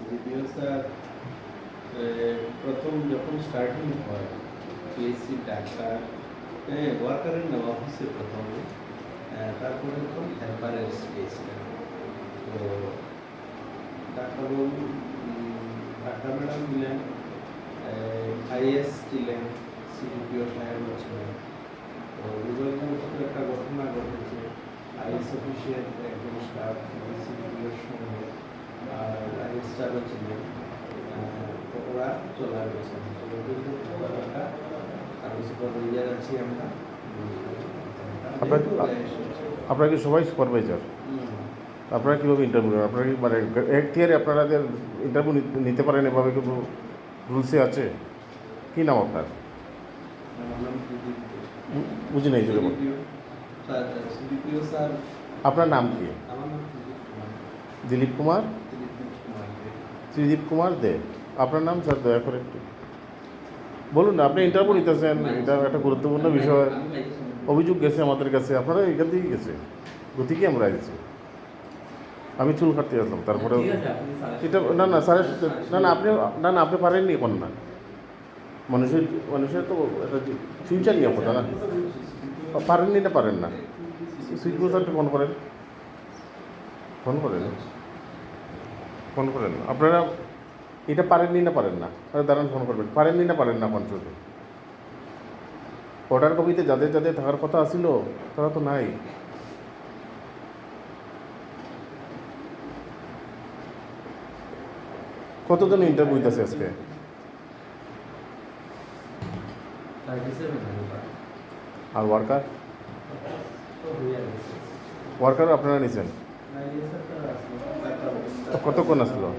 দ্বিতীয় স্যার এ, প্রথম যখন স্টার্টিং হয় পিএসসি ডাক্তার হ্যাঁ ওয়ার্কারের না অফিসে প্রথমে তারপরে তো হেল্পারের তো ডাক্তারবাবু ডাক্তার ম্যাডাম দিলেন আইএস ছিলেন সিডিপিও সাহেব ছিলেন তো বিজয়কান্ত একটা ঘটনা ঘটেছে আইএস অফিসের একজন স্টাফ সিডিপিওর সঙ্গে আর আইএস স্টাফও ছিলেন তো ওরা চলে গেছেন তো কিন্তু ঘটনাটা আমি সুপারভাইজার আছি আমরা আপনার। আপনারা কি সবাই সুপারভাইজার। আপনারা কীভাবে ইন্টারভিউ নেন আপনারা কি মানে এক টিয়ারে আপনারা ইন্টারভিউ নিতে পারেন এভাবে কিন্তু রুলসে আছে কী নাম আপনার বুঝি নাই যদি আপনার নাম কি দিলীপ কুমার দিলীপ কুমার দে। আপনার নাম স্যার দয়া করে একটু বলুন আপনি ইন্টারভিউ নিতেছেন, এটা একটা গুরুত্বপূর্ণ বিষয় অভিযোগ গেছে আমাদের কাছে আপনারা এখান থেকেই গেছে। গতিকে আমরা গেছি আমি চুল কাটতে আসলাম তারপরে এটা না না স্যারের সাথে না না আপনি না না আপনি পারেননি এখন না। মানুষের মানুষের তো একটা ফিউচার নিয়ে কথা না? পারেননি না পারেন না। সুইট স্যারকে ফোন করেন। ফোন করেন। ফোন করেন। আপনারা এটা পারেননি না পারেন না। দাঁড়ান ফোন করবেন। পারেননি না পারেন না পঞ্চতে অর্ডার কপিতে যাদের যাদের থাকার কথা আছিল তারা তো নাই কতজন ইন্টারভিউ দিতেছে আজকে আর ওয়ার্কার। ওয়ার্কার আপনারা নিছেন কতক্ষণ আসলো?